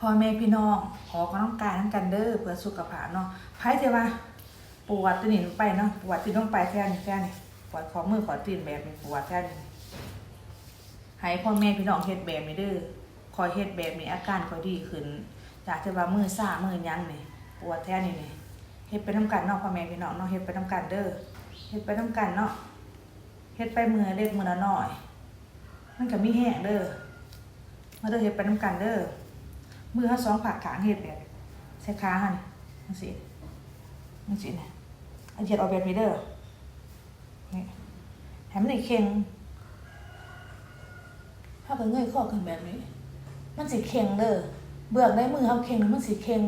พ่อแม่พี่น้อง ขอกำลังกายทั้งกันเด้อเพื่อสุขภาพเนาะไผเทว่าปวดตีนไปเนาะปวดตีนต้องไปแค่นี้แค่นี้ปวดขอมือขอตีนแบบนี้ปวดแค่นี้ให้พ่อแม่พี่น้องเฮ็ดแบบนี้เด้อคอยเฮ็ดแบบนี้อาการคอยดีขึ้น จากที่ว่ามือซ่ามือยั้งนี่ปวดแท้นี่นี่เฮ็ดไปทำกันเนาะพ่อแม่พี่น้องเนาะเฮ็ดไปทำกันเด้อเฮ็ดไปทำกันเนาะเฮ็ดไปมือเล็กมือละน้อย มันก็มีแห้งเด้อมาเด้อเฮ็ดไปทำกันเด้อ มือเฮาสองผักขางเฮ็ดแบบใส่ขาหันจังซี่จังซี่เนี่ยอันเฮ็ดออกแบบนี้เด้อนี่ให้มันเข่งถ้าก็เงยข้อขึ้นแบบนี้ มันสิเข่งเด้อเบื้องในมือเฮาเข่งมันสิเข่ง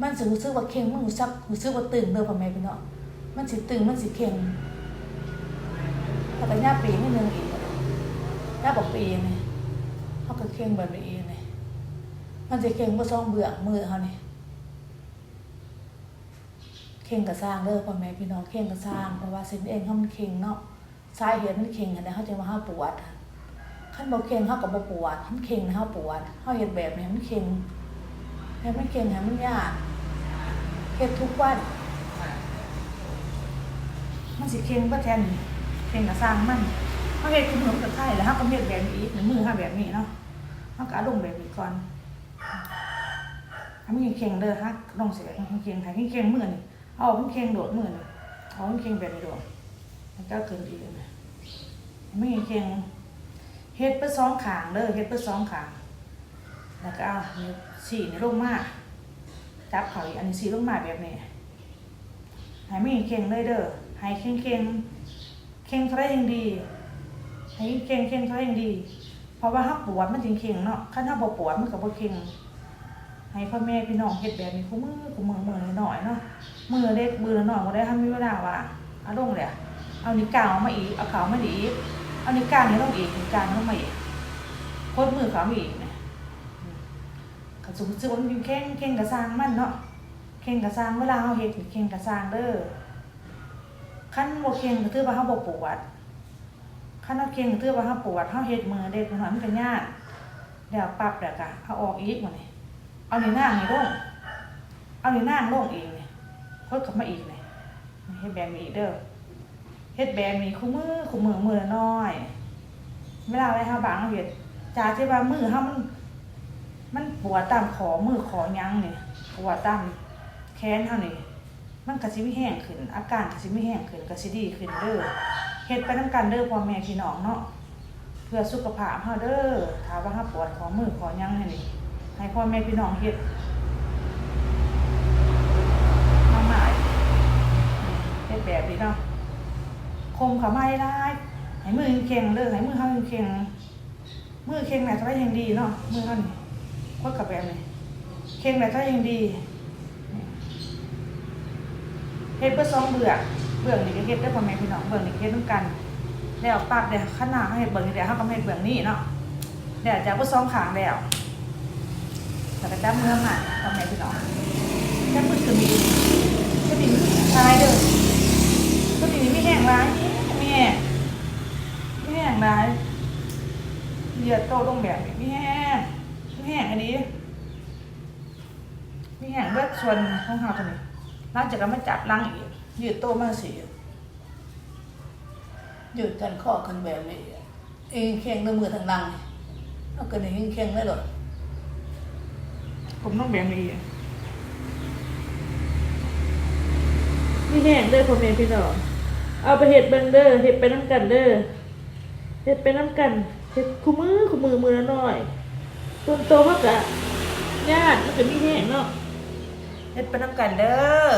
มันสิรู้สึกว่าเข่งมันรู้สึกรู้สึกว่าตึงเด้อพ่อแม่พี่น้องมันสิตึงมันสิเข่งถ้าก็ย่าปีนิดนึงอีกย่าบอกปีนี่เฮาก็เข่งแบบนี้อีกนี่ มันสิเข่งบ่ซ่องเบื้อมือเฮาเนี่ยเข่งก็สร้างเด้อพ่อแม่พี่น้องเข่งก็สร้างเพราะว่าเส้นเอ็นเฮามันเข่งเนาะสาเหตุมันเข่งอันใดเฮาจะว่าเฮาปวดขั้นบ่เค็งเฮาก็บ่ปวดมันเค็งเฮาปวดเฮาเฮ็ดแบบนี้ให้มันเค็งให้มันเค็งให้มันยากเฮ็ดทุกวันมันสิเค็งบ่แทนเค็งก็สร้างมันเฮาเฮ็ดคือมือมันก็ไข่แล้วเฮาก็เฮ็ดแบบนี้อีกมือเฮาแบบนี้เนาะเฮาก็ลงแบบนี้ก่อน ให้มันเค็งเด้อฮะลงสิแบบมันเค็งให้มันเค็งมือนี่เอาออกมันเค็งโดดมือนี่เอามันเค็งแบบนี้โดดมันก็ขึ้นอีกนะให้มันเค็งเฮ็ดไปสองขางเด้อเฮ็ดไปสองขางแล้วก็เอาวสี่นี่ลงมาจับเขาอีกอันนี้สี่ลงมาแบบนี้ให้ไม่เข่งเลยเด้อให้เข่งเข่งเข่งเท่าไรยังดีให้เข่งเข่งเท่าไรยังดี ราะว่าถ้าปวดมันจึงเข่งเนาะคันถ้าบ่ปวดมันก็บ่เข่งให้พ่อแม่พี่น้องเฮ็ดแบบนี้คู่มือคู่มือมือหน่อยเนาะมือเล็กมือหน่อยบ่ได้ทำมีเวลาว่าเอาลงเลยเอานิ้วกลางออกมาอีกเอาขามาอีกเอานิ้วกลางนี่ลงอีกนิ้วกลางลงมาอีกโคตรมือขามาอีกเนี่ยกระสุนซื้อมันอยู่แข้งแข้งกระซางมันเนาะแข้งกระซางเวลาเขาเฮ็ดนี่แข้งกระซางเด้อขั้นบ่แข้งก็ถือว่าเขาบ่ปวด ขั้นเอาแข้งก็ถือว่าเขาปวดเขาเฮ็ดมือเด็กหน่อยมันก็ยากแล้วปรับแล้วก็เอาออกอีกมานี่เอานิ้วนางนี่ลงเอานิ้วนางลงอีกนี่โคตรกลับมาอีกนี่เฮ็ดแบบนี้อีกเด้อเฮ็ดแบบนี้คู่มือคู่มือมือน้อยเวลาอะไรเฮาบางเฮ็ดจากที่ว่ามือเฮามัน มันปวดตามขอมือขอยังเนี่ยปวดตามแขนเฮานี่มันก็สิมีแห้งขึ้น อาการก็สิมีแห้งขึ้นก็สิดีขึ้นเด้อ เฮ็ดไปนํกันเด้อพ่อแม่พี่น้องเนาะเพื่อสุขภาพเฮาเด้อถ้าว่าเฮาปวดขอมือขอยังให้นี่ให้พ่อแม่พี่น้องเฮ็ดมาหมายเฮ็ดแบบนี้เนาะคมเขาไม่ได้ให้มือเข่งเด้อให้มือเขาเข่งมือเข่งไหนเท่าไรยังดีเนาะมือเขานี่โคตรกับแบบนี้เข่งไหนเท่าไรยังดีเฮ็ดเพื่อซองเบื่อ เบื่องนี่ก็เฮ็ดได้พ่อแม่พี่น้องเบื่องนี่เฮ็ดต้องกัน แล้วปากเดี๋ยวขนาดเขาเบื่องนี่เดี๋ยวเขาก็เฮ็ดเบื่องนี่เนาะเดี๋ยวจะเพื่อซองขางแล้วแต่ก็จับเมือมาพ่อแม่พี่น้องจับมือคือมีจะมีชายเด้อก็ทีนี้ไม่แห้งร้ายมีแม่ไม่แห้งร้ายเหยียดโตตรงแบบนี้ม่แห้งม่แห้งอันนี้ม่แห้งเลือดส่วนของเขาตัวนี้หลังจากนั้นมาจับลังอีก ยืดโตมากสิยืดกันข้อกันแบบนี้ เองแข้งด้วยมือทางหลังนี่เอากันเองแข้งได้หรอผมต้องแบบนี้อีกไม่แห้งเลยพ่อแม่พี่น้องเอาไปเห็ดเบังเด้อเห็ดไปน้ำกันเด้อเห็ดไปน้ำกันเห็ดคู่มือคู่มือมือละน้อยต้นโตมากะญาติมันจะมีแห้งเนาะเห็ดไปน้ำกันเด้อ